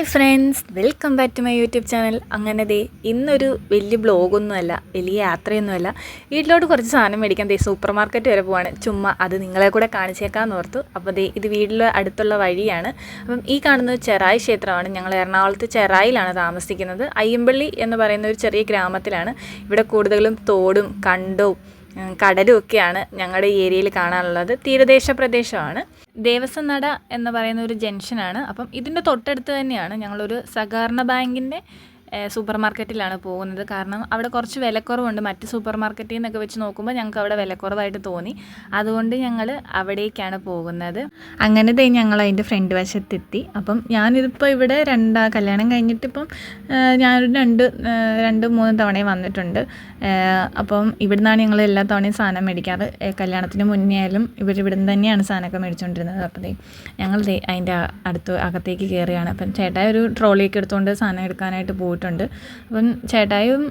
Hi friends welcome back to my YouTube channel. അങ്ങനെ ദേ ഇന്നൊരു വലിയ ബ്ലോഗൊന്നുമല്ല വലിയ യാത്രയൊന്നുമല്ല. വീട്ടിലോട്ട് കുറച്ച് സാധനം മേടിക്കാൻ ദേ സൂപ്പർ മാർക്കറ്റ് വരെ പോവാണ്. ചുമ്മാ അത് നിങ്ങളെ കൂടെ കാണിച്ചേക്കാമെന്ന് ഓർത്തു. അപ്പോൾ ദേ ഇത് വീട്ടിൽ അടുത്തുള്ള വഴിയാണ്. അപ്പം ഈ കാണുന്നത് ചെറായി ക്ഷേത്രമാണ്. ഞങ്ങൾ എറണാകുളത്ത് ചെറായിലാണ് താമസിക്കുന്നത്. അയ്യമ്പള്ളി എന്ന് പറയുന്ന ഒരു ചെറിയ ഗ്രാമത്തിലാണ്. ഇവിടെ കൂടുതലും തോടും കണ്ടവും കടലും ഒക്കെയാണ് ഞങ്ങളുടെ ഈ ഏരിയയിൽ കാണാനുള്ളത്. തീരദേശ പ്രദേശമാണ്. ദേവസ്വം നട എന്ന് പറയുന്ന ഒരു ജംഗ്ഷനാണ്. അപ്പം ഇതിന്റെ തൊട്ടടുത്ത് തന്നെയാണ് ഞങ്ങളൊരു സഹകരണ ബാങ്കിന്റെ സൂപ്പർ മാർക്കറ്റിലാണ് പോകുന്നത്. കാരണം അവിടെ കുറച്ച് വിലക്കുറവുണ്ട്. മറ്റ് സൂപ്പർ മാർക്കറ്റിൽ നിന്നൊക്കെ വെച്ച് നോക്കുമ്പോൾ ഞങ്ങൾക്ക് അവിടെ വിലക്കുറവായിട്ട് തോന്നി. അതുകൊണ്ട് ഞങ്ങൾ അവിടേക്കാണ് പോകുന്നത്. അങ്ങനെ തന്നെ ഞങ്ങൾ അതിന്റെ ഫ്രണ്ട് വശത്തെത്തി. അപ്പം ഞാനിതിപ്പോൾ ഇവിടെ രണ്ടാ കല്യാണം കഴിഞ്ഞിട്ടിപ്പം ഞാനൊരു രണ്ട് രണ്ട് മൂന്ന് തവണയും വന്നിട്ടുണ്ട്. അപ്പം ഇവിടുന്നാണ് ഞങ്ങൾ എല്ലാ തവണയും സാധനം മേടിക്കാറ്. കല്യാണത്തിന് മുന്നേ ആയാലും ഇവർ ഇവിടുന്ന് തന്നെയാണ് സാധനമൊക്കെ മേടിച്ചുകൊണ്ടിരുന്നത് അപ്പം ഞങ്ങൾ അതിന്റെ അടുത്ത് അകത്തേക്ക് കയറിയാണ് അപ്പം ചേട്ടായി ഒരു ട്രോളിയൊക്കെ എടുത്തുകൊണ്ട് സാധനം എടുക്കാനായിട്ട് പോയിട്ടുണ്ട് അപ്പം ചേട്ടായും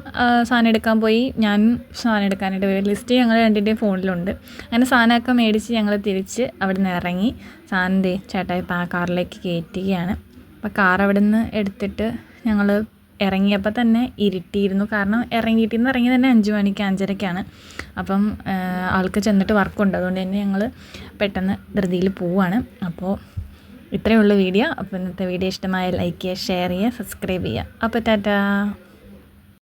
സാധനം എടുക്കാൻ പോയി. ഞാനും സാധനം എടുക്കാനായിട്ട് പോയി. ലിസ്റ്റ് ഞങ്ങൾ രണ്ടിന്റെയും ഫോണിലുണ്ട്. അങ്ങനെ സാധനമൊക്കെ മേടിച്ച് ഞങ്ങൾ തിരിച്ച് അവിടെ നിന്ന് ഇറങ്ങി. സാധനം ദേ ചേട്ടായി ആ കാറിലേക്ക് കയറ്റുകയാണ്. അപ്പോൾ കാർ അവിടെ നിന്ന് എടുത്തിട്ട് ഞങ്ങൾ ഇറങ്ങിയപ്പോൾ തന്നെ ഇരുട്ടിയിരുന്നു. കാരണം ഇറങ്ങിയിട്ട് നിന്ന് ഇറങ്ങി തന്നെ അഞ്ച് മണിക്ക് അഞ്ചരയ്ക്കാണ് അപ്പം ആൾക്ക് ചെന്നിട്ട് വർക്കുണ്ട് അതുകൊണ്ട് തന്നെ ഞങ്ങൾ പെട്ടെന്ന് ധൃതിയിൽ പോവാണ്. അപ്പോൾ ഇത്രയേ ഉള്ളൂ വീഡിയോ. അപ്പോൾ ഇന്നത്തെ വീഡിയോ ഇഷ്ടമായ ലൈക്ക് ചെയ്യുക ഷെയർ ചെയ്യുക സബ്സ്ക്രൈബ് ചെയ്യുക. അപ്പോൾ ടാറ്റാ.